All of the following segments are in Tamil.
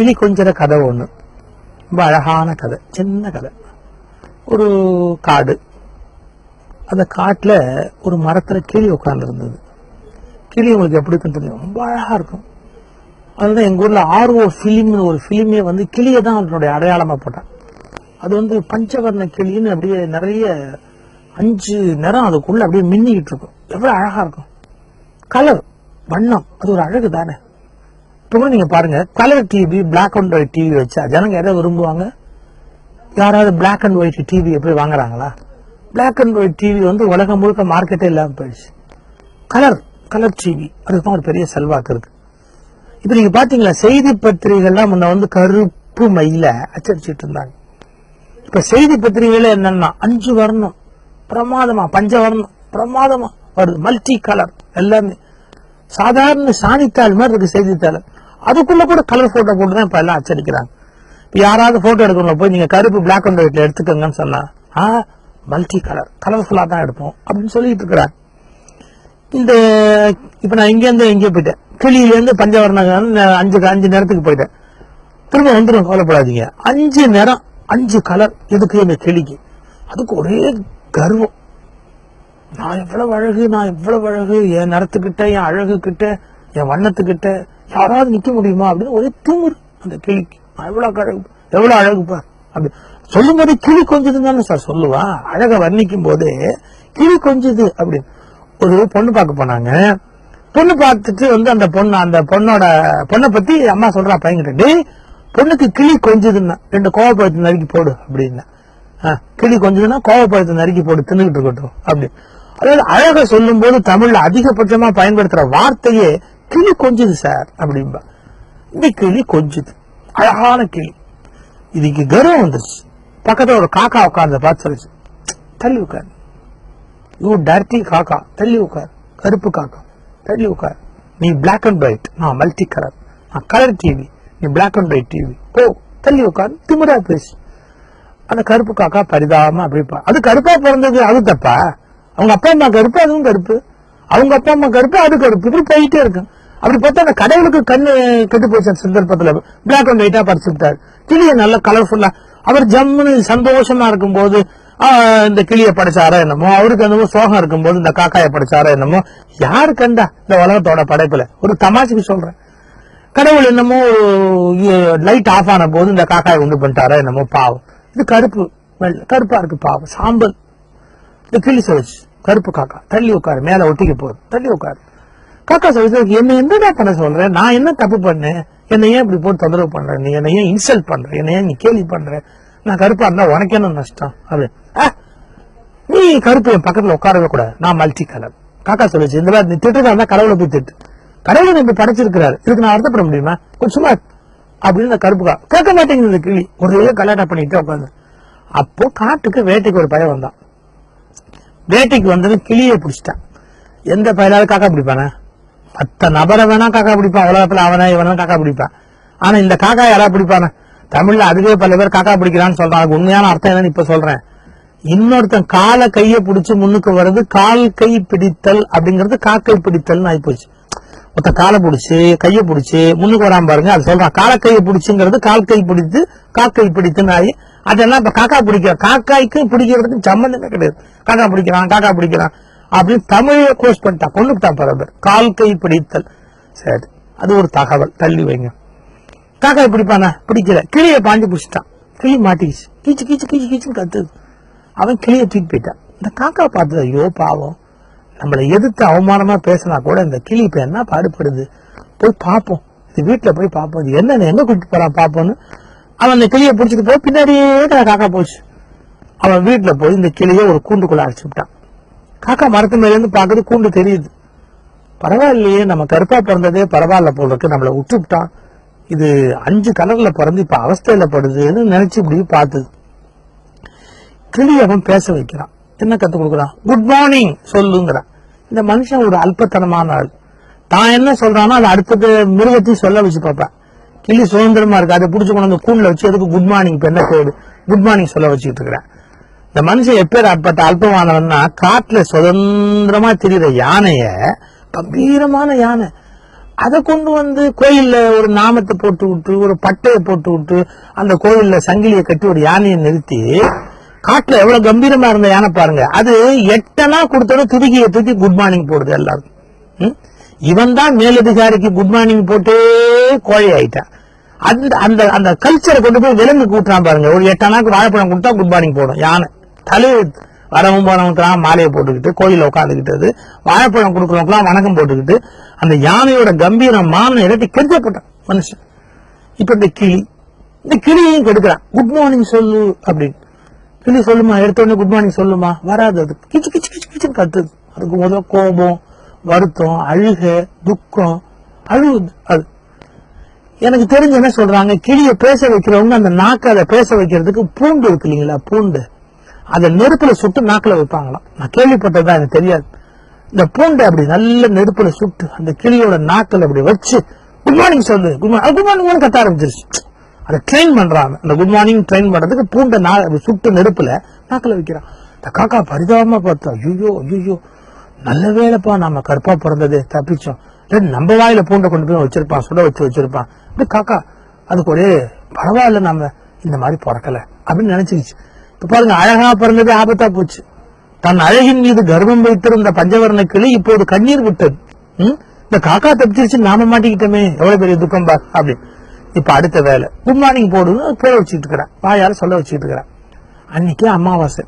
கிளி கொஞ்சிற கதை ஒன்று ரொம்ப அழகான கதை சின்ன கதை ஒரு காடு அந்த காட்டில் ஒரு மரத்தில் கிளி உட்காந்துருந்தது கிளி உங்களுக்கு எப்படி இருக்குன்னு தெரியும் ரொம்ப அழகாக இருக்கும் அதுதான் எங்கள் ஊரில் ஆர்ஓ ஃபிலிம்னு ஒரு ஃபிலிமே வந்து கிளியை தான் அதனுடைய அடையாளமாக போட்டான் அது வந்து பஞ்சவர்ண கிளின்னு அப்படியே நிறைய அஞ்சு நிறம் அதுக்குள்ளே அப்படியே மின்னிக்கிட்டு இருக்கும் எவ்வளோ அழகாக இருக்கும் கலர் வண்ணம் அது ஒரு அழகு தானே இப்போ கூட நீங்க பாருங்க colour TV black and white TV வச்சா ஜனங்க எதை விரும்புவாங்க? யாராவது பிளாக் அண்ட் ஒயிட் டிவி எப்படி வாங்குறாங்களா? பிளாக் அண்ட் ஒயிட் டிவி வந்து உலகம் முழுக்க மார்க்கெட்டே இல்லாமல் போயிடுச்சு. கலர் கலர் டிவி அதுக்கு ஒரு பெரிய செல்வாக்கு இருக்கு. இப்ப நீங்க பாத்தீங்களா செய்தி பத்திரிகைகள்லாம் முன்ன வந்து கருப்பு மயில அச்சடிச்சிட்டு இருந்தாங்க. இப்ப செய்தி பத்திரிகையில் என்னன்னா அஞ்சு வர்ணம் பிரமாதமா பஞ்சவர்ணம் பிரமாதமா வருது. மல்டி கலர் எல்லாமே. சாதாரண சாணித்தாள் மாதிரி இருக்கு செய்தித்தாள். அதுக்குள்ள கூட கலர் போட்டோ போட்டு தான் இப்ப எல்லாம் அச்சடிக்கிறாங்க. இப்ப யாராவது போட்டோ எடுக்கணும் போய் நீங்க கருப்பு பிளாக் அண்ட் ஒயிட்ல எடுத்துக்கோங்கன்னு சொன்னா ஆ மல்டி கலர் கலர்ஃபுல்லா தான் எடுப்போம் அப்படின்னு சொல்லிட்டு இருக்கிறாங்க. இந்த இப்ப நான் இங்க இருந்து எங்கேயோ போயிட்டேன். கிளியில இருந்து பஞ்சவர்ணம் அஞ்சு அஞ்சு நேரத்துக்கு போயிட்டேன். திரும்ப வந்துடும் கவலைப்படாதீங்க. அஞ்சு நேரம் அஞ்சு கலர் எதுக்கு இந்த கிளிக்கு? அதுக்கு ஒரே கர்வம். நான் இவ்வளவு அழகு நான் இவ்வளவு அழகு என் நடத்துக்கிட்ட என் அழகு கிட்ட என் வண்ணத்துக்கிட்ட யாராவது நிக்க முடியுமா அப்படின்னு ஒரே திமிரு அந்த கிளிக்கு. நான் எவ்வளவு அழகு எவ்வளவு அழகு பார். அப்படி சொல்லும் போது கிளி கொஞ்சதுன்னு தானே சார் சொல்லுவா. அழக வர்ணிக்கும் போது கிளி கொஞ்சது அப்படின்னு. ஒரு பொண்ணு பார்க்க போனாங்க. பொண்ணு பார்த்துட்டு வந்து அந்த பொண்ணு அந்த பொண்ணோட பொண்ணை பத்தி அம்மா சொல்றா பையன்கிட்ட. பொண்ணுக்கு கிளி கொஞ்சதுன்னா ரெண்டு கோவப்பழத்தை நறுக்கி போடு அப்படின்னா. கிளி கொஞ்சதுன்னா கோவப்பழத்தை நறுக்கி போடு தின்னுகிட்டு இருக்கட்டும் அப்படின்னு. அதாவது அழக சொல்லும் போது தமிழ்ல அதிகபட்சமா பயன்படுத்துற வார்த்தையே கிளி கொஞ்சது சார் அப்படிம்பா. இந்த கிளி கொஞ்சது. அழகான கிளி. இதுக்கு கர்வம் வந்துருச்சு. பக்கத்துல ஒரு காக்கா உட்கார்ந்த பார்த்து சொல்லுச்சு. தள்ளி உட்கார். யூ டர்ட்டி காக்கா தள்ளி உட்கார். கருப்பு காக்கா தள்ளி உட்கார். நீ பிளாக் அண்ட் ஒயிட் நான் மல்டி கலர் நான் கலர் டிவி நீ பிளாக் அண்ட் ஒயிட் டிவி போ தள்ளி உட்கார். திமிரா பேசு. அந்த கருப்பு காக்கா பரிதாபமா அப்படி அது கருப்பா பிறந்தது அது தப்பா? அவங்க அப்பா அம்மா கருப்பு அதுவும் கருப்பு அவங்க அப்பா அம்மா கருப்பு அது கருப்பு இப்படி போயிட்டே இருக்கும். அப்படி பார்த்தா அந்த கடவுளுக்கு கண்ணு கெட்டு போச்சு அந்த சந்தர்ப்பத்துல. பிளாக் அண்ட் ஒயிட்டா படிச்சு விட்டாரு நல்லா நல்ல கலர்ஃபுல்லா அவர் ஜம்முன்னு சந்தோஷமா இருக்கும்போது இந்த கிளியை படைச்சாரோ என்னமோ அவருக்கு என்னமோ சோகம் இருக்கும்போது இந்த காக்காயை படைச்சாரா என்னமோ யாரு கண்டா இந்த உலகத்தோட படைப்புல? ஒரு தமாஷுக்கு சொல்றேன். கடவுள் என்னமோ லைட் ஆஃப் ஆன போது இந்த காக்காயை உண்டு பண்ணிட்டாரோ என்னமோ பாவம். இது கருப்பு கருப்பா இருக்கு பாவம். சாம்பல். இந்த கிளி சொல்லுச்சு கருப்பு காக்கா. தள்ளி உட்காரு. மேல ஒட்டிக்க போகுது. தள்ளி உட்காரு. காக்கா சொல்லுச்சு என்ன என்னடா பண்ண சொல்றேன் நான் என்ன தப்பு பண்ணேன்? என்னை ஏன் இப்படி போட்டு தொந்தரவு பண்ற? நீ என்னை ஏன் இன்சல்ட் பண்ற? என்னை ஏன் நீ கேள்வி பண்ற? நான் கருப்பா இருந்தா உனக்கு என்ன நஷ்டம்? அப்படி. நீ கருப்பு என் பக்கத்துல உட்காரவே கூடாது. நான் மல்டி கலர் காக்கா சொல்லுச்சு இந்த மாதிரி நீ திட்டுறதா இருந்தா கடவுளை போய் திட்டு. கடவுளை இப்படி படைச்சிருக்கிறாரு? இதுக்கு நான் அர்த்தப்பட முடியுமா? கொஞ்சமா சும்மா அப்படின்னு இந்த கருப்பு கேட்க மாட்டேங்குது கிளி. ஒரே கலாட்டா பண்ணிட்டு உட்காந்து. அப்போ காட்டுக்கு வேட்டைக்கு ஒரு பயம் வந்தான். வேட்டைக்கு வந்தது கிளியை பிடிச்சிட்டான். எந்த பயிலாவது காக்கா பிடிப்பானே? மற்ற நபரை வேணா காக்கா பிடிப்பான். உலகத்தில் அவனா இவனா காக்கா பிடிப்பான். ஆனா இந்த காக்கா யாரா பிடிப்பானே? தமிழ்ல அதுவே பல பேர் காக்கா பிடிக்கிறான்னு சொல்றான் உண்மையான அர்த்தம் என்னன்னு இப்ப சொல்றேன். இன்னொருத்தன் காலை கையை பிடிச்சி முன்னுக்கு வர்றது கால் கை பிடித்தல் அப்படிங்கிறது காக்கை பிடித்தல்னு ஆயிப்போச்சு. ஒருத்த காலை பிடிச்சி கையை பிடிச்சி முன்னுக்கு வராம பாருங்க அது சொல்றான். காலை கையை பிடிச்சிங்கிறது கால் கை பிடித்து காக்கை பிடித்துன்னு ஆகி அதெல்லாம் இப்ப காக்கா பிடிக்கிற காக்காய்க்கு பிடிக்கிறதுக்கு சம்பந்தமே கிடையாது. காக்கா பிடிக்கிறான் காக்கா பிடிக்கிறான். அப்படின்னு தமிழை கோர்ஸ் பண்ணிட்டான் கொண்டுட்டான் பல கால் கை பிடித்தல். சரி அது ஒரு தகவல். தள்ளி வைங்க. காக்காய் பிடிப்பானா? பிடிக்கல. கிளியை பாஞ்சு பிடிச்சிட்டான். கிளி மாட்டிக்கிச்சு. கீச்சு கீச்சு கீச்சு கீச்சுன்னு கத்துது. அவன் கிளியை தூக்கி போயிட்டான். இந்த காக்கா பார்த்தது ஐயோ பாவம். நம்மளை எதிர்த்து அவமானமா பேசினா கூட இந்த கிளி இப்ப என்ன பாடுபடுது? போய் பார்ப்போம் இது வீட்டுல போய் பார்ப்போம் இது என்ன எங்க கூட்டிட்டு போறான் பார்ப்போம்னு அவன் அந்த கிளியை பிடிச்சிட்டு போய் பின்னாடியே காக்கா போச்சு. அவன் வீட்டுல போய் இந்த கிளியை ஒரு கூண்டுக்குள்ள அடைச்சு விட்டான். காக்கா மரத்து மேல இருந்து பாக்குறது கூண்டு தெரியுது. பரவாயில்லையே நம்ம கருப்பா பிறந்ததே பரவாயில்ல போல இருக்கு. நம்மளை விட்டுவிட்டான் இது அஞ்சு கலர்ல பிறந்து இப்ப அவஸ்தையில படுதுன்னு நினைச்சு இப்படி பார்த்தது கிளி அவன் பேச வைக்கிறான். என்ன கத்து கொடுக்குறான்? குட் மார்னிங் சொல்லுங்கிறான். இந்த மனுஷன் ஒரு அல்பத்தனமான ஆள். தான் என்ன சொல்றானோ அதை அடுத்தது மிருகத்தையும் சொல்ல வச்சு பார்ப்பேன். கிளி சுதந்திரமா இருக்கு. அதை புடிச்சு கொண்டு வந்து கூண்டுல வச்சு எதுக்கு குட் மார்னிங் இப்ப என்ன கோடு குட் மார்னிங் சொல்ல வச்சுக்கிட்டு இருக்கிறேன். இந்த மனுஷன் எப்பேர் அப்பட்ட அல்பமானவன்னா காட்டுல சுதந்திரமா தெரியுற யானைய கம்பீரமான யானை. அதை கொண்டு வந்து கோயில்ல ஒரு நாமத்தை போட்டு விட்டு ஒரு பட்டையை போட்டு விட்டு அந்த கோயில்ல சங்கிலியை கட்டி ஒரு யானையை நிறுத்தி காட்டுல எவ்வளவு கம்பீரமா இருந்த யானை பாருங்க. அது எட்டனா கொடுத்தோட துதுக்கியை தூக்கி குட் மார்னிங் போடுது எல்லாருக்கும். இவன் தான் மேலதிகாரிக்கு குட் மார்னிங் போட்டே கோழை ஆயிட்டான் அந்த அந்த அந்த கல்ச்சரை கொண்டு போய் விலங்கு கூட்டுறான் பாருங்க. ஒரு எட்டனாக்கு வாழைப்பழம் கொடுத்தா குட் மார்னிங் போடும். யானை. தலை வரவும் போனவங்கலாம் மாலையை போட்டுக்கிட்டு கோயில உட்காந்துக்கிட்டது வாழைப்பழம் கொடுக்குறவங்கலாம் வணக்கம் போட்டுக்கிட்டு அந்த யானையோட கம்பீரம் மாமனை இடத்தி கெடுக்கப்பட்டான் மனுஷன். இப்ப இந்த கிளி இந்த கிளியையும் கெடுக்கிறான். குட் மார்னிங் சொல்லு அப்படின்னு. கிளி சொல்லுமா? எடுத்த உடனே குட் மார்னிங் சொல்லுமா? வராது அது. கிச்சு கிச்சு கிச்சு கிச்சு கத்துது. அதுக்கு முதல்ல கோபம் வருத்தம் அழுக துக்கம் அழுகுது அது. எனக்கு தெரிஞ்ச என்ன சொல்றாங்க? கிளிய பேச வைக்கிறவங்க அந்த நாக்கை அதை பேச வைக்கிறதுக்கு பூண்டு இருக்கு இல்லைங்களா? பூண்டு. அதை நெருப்புல சுட்டு நாக்கில் வைப்பாங்களாம். நான் கேள்விப்பட்டதா எனக்கு தெரியாது. இந்த பூண்டை அப்படி நல்ல நெருப்புல சுட்டு அந்த கிளியோட நாக்கில் அப்படி வச்சு குட் மார்னிங் சொல்லு குட் மார்னிங் குட் மார்னிங் கத்த ஆரம்பிச்சிருச்சு. அதை ட்ரெயின் பண்றாங்க. அந்த குட் மார்னிங் ட்ரெயின் பண்றதுக்கு பூண்டை நா- சுட்டு நெருப்புல நாக்குல வைக்கிறான். இந்த காக்கா பரிதாபமா பார்த்தா ஐயோ ஐயோ. நல்ல வேலைப்பா நாம கருப்பா பிறந்தது தப்பிச்சோம். நம்ம வாயில பூண்டை கொண்டு போய் வச்சிருப்பான் சுட வச்சு வச்சிருப்பான். காக்கா அதுக்கு ஒரே பரவாயில்ல நம்ம இந்த மாதிரி பிறக்கல. அப்படின்னு நினைச்சிருச்சு இப்ப பாருங்க அழகா பிறந்தது ஆபத்தா போச்சு. தன் அழகின் மீது கர்வம் வைத்திருந்த பஞ்சவர்ண கிளி இப்போது கண்ணீர் விட்டது. இந்த காக்கா தப்பிச்சிருச்சு நாம மாட்டிக்கிட்டோமே. எவ்வளவு பெரிய துக்கம் பா அப்படி இப்ப அடுத்த வேலை. குட் மார்னிங் போடுன்னு போட வச்சுட்டு இருக்கிறேன். வாயால சொல்ல வச்சுட்டு இருக்கிறேன். அன்னைக்கு அமாவாசை.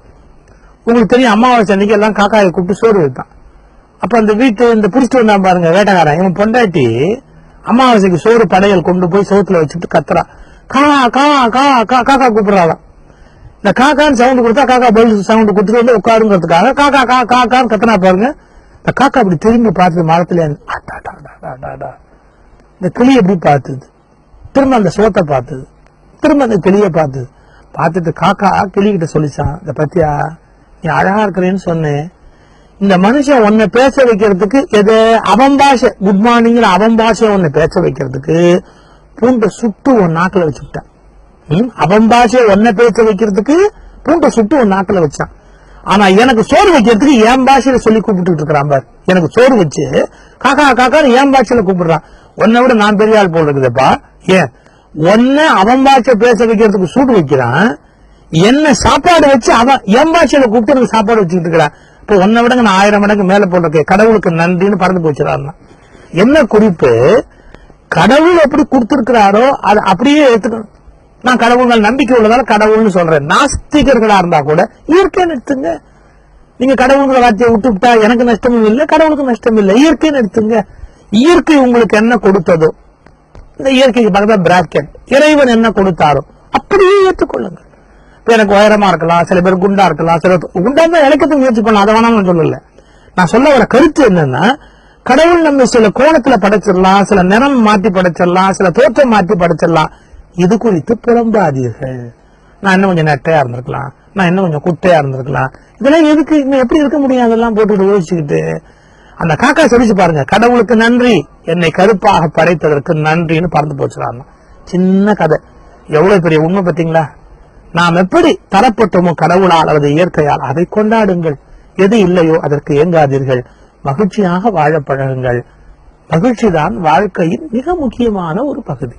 உங்களுக்கு தெரியும் அமாவாசை அன்னைக்கு எல்லாம் காக்காயை கூப்பிட்டு சோறு வைப்பான். அப்ப அந்த வீட்டு இந்த புடிச்சிட்டு வந்தான் பாருங்க வேட்டக்காரன். இவன் பொண்டாட்டி அமாவாசைக்கு சோறு படையல் கொண்டு போய் சோத்துல வச்சுட்டு கத்துறா கா கா கா கா காக்கா கூப்பிடுறாளாம். இந்த காக்கான்னு சவுண்ட் கொடுத்தா காக்கா பதில் சவுண்ட் கொடுத்துட்டு வந்து உட்காருங்கிறதுக்காக காக்கா கா காக்கான்னு கத்துனா பாருங்க. இந்த காக்கா அப்படி திரும்பி பார்த்து மரத்துல அடா, டா, டா, டா, இந்த கிளி எப்படி பார்த்தது? திரும்ப அந்த சோத்தை பார்த்தது. திரும்ப அந்த கிளிய பார்த்தது. பார்த்துட்டு காக்கா கிளிகிட்ட சொல்லிச்சான் இந்த பத்தியா நீ அழகா இருக்கிறேன்னு சொன்னேன். இந்த மனுஷன் உன்னை பேச வைக்கிறதுக்கு எது? அவன் பாஷை. குட் மார்னிங் அவன் பாஷை உன்னை பேச வைக்கிறதுக்கு பூண்டை சுட்டு உன் நாக்கில் வச்சுட்டான் ம்? அவன் உன்னை பேச வைக்கிறதுக்கு பூண்டை சுட்டு உன் நாக்கில் வச்சான். ஆனா எனக்கு சோறு வைக்கிறதுக்கு என் பாஷையில சொல்லி கூப்பிட்டு இருக்கிறான் பார். எனக்கு சோறு வச்சு காக்கா காக்கா என் பாஷையில கூப்பிடுறான். உன்னை விட நான் பெரிய ஆள் போல் இருக்குதுப்பா ஏன்? ஒன்ன அவன் பாஷை பேச வைக்கிறதுக்கு சூடு வைக்கிறான். என்ன சாப்பாடு வச்சு அவன் என் பாஷையில கூப்பிட்டு எனக்கு சாப்பாடு வச்சுக்கிட்டு இருக்கிறான். இப்போ ஒன்னை விட நான் ஆயிரம் மடங்கு மேல போட்டிருக்கேன் கடவுளுக்கு நன்றின்னு பறந்து போச்சுறாருன்னா என்ன குறிப்பு? கடவுள் எப்படி கொடுத்திருக்கிறாரோ அதை அப்படியே எடுத்துக்கணும். நான் கடவுள் நம்பிக்கை உள்ளதால கடவுள்னு சொல்றேன். நாஸ்திகர்களா இருந்தா கூட இயற்கைன்னு எடுத்துங்க நீங்க கடவுளுங்கிற வார்த்தையை விட்டுவிட்டா எனக்கு நஷ்டமும் இல்லை கடவுளுக்கு நஷ்டம் இல்லை. இயற்கைன்னு எடுத்துங்க இயற்கை உங்களுக்கு என்ன கொடுத்ததோ இந்த இயற்கைக்கு பக்கத்துல பிராக்கெட் இறைவன் என்ன கொடுத்தாரோ அப்படியே ஏற்றுக்கொள்ளுங்க. இப்போ எனக்கு உயரமா இருக்கலாம் சில பேர் குண்டா இருக்கலாம் சில பேர் குண்டா இருந்தா இலக்கத்துக்கு முயற்சி பண்ணலாம். அதை வேணாம் சொல்லல. நான் சொல்ல வர கருத்து என்னன்னா கடவுள் நம்ம சில கோணத்துல படைச்சிடலாம் சில நிறம் மாத்தி படைச்சிடலாம் சில தோற்றம் மாத்தி படைச்சிடலாம். இது குறித்து புலம்பாதீர்கள். நான் இன்னும் கொஞ்சம் நெட்டையா இருந்திருக்கலாம். நான் இன்னும் கொஞ்சம் குட்டையா இருந்திருக்கலாம். இதெல்லாம் எதுக்கு? இன்னும் எப்படி இருக்க முடியும்? அதெல்லாம் போட்டுட்டு யோசிச்சுக்கிட்டு. அந்த காக்கா சொல்லிச்சு பாருங்க கடவுளுக்கு நன்றி என்னை கருப்பாக படைத்ததற்கு நன்றின்னு பறந்து போச்சுறாங்க சின்ன கதை. எவ்வளவு பெரிய உண்மை பாத்தீங்களா நாம் எப்படி தரப்பட்டோமோ கடவுளால் அல்லது இயற்கையால் அதை கொண்டாடுங்கள். எது இல்லையோ அதற்கு ஏங்காதீர்கள். மகிழ்ச்சியாக வாழ பழகுங்கள். மகிழ்ச்சிதான் வாழ்க்கையின் மிக முக்கியமான ஒரு பகுதி.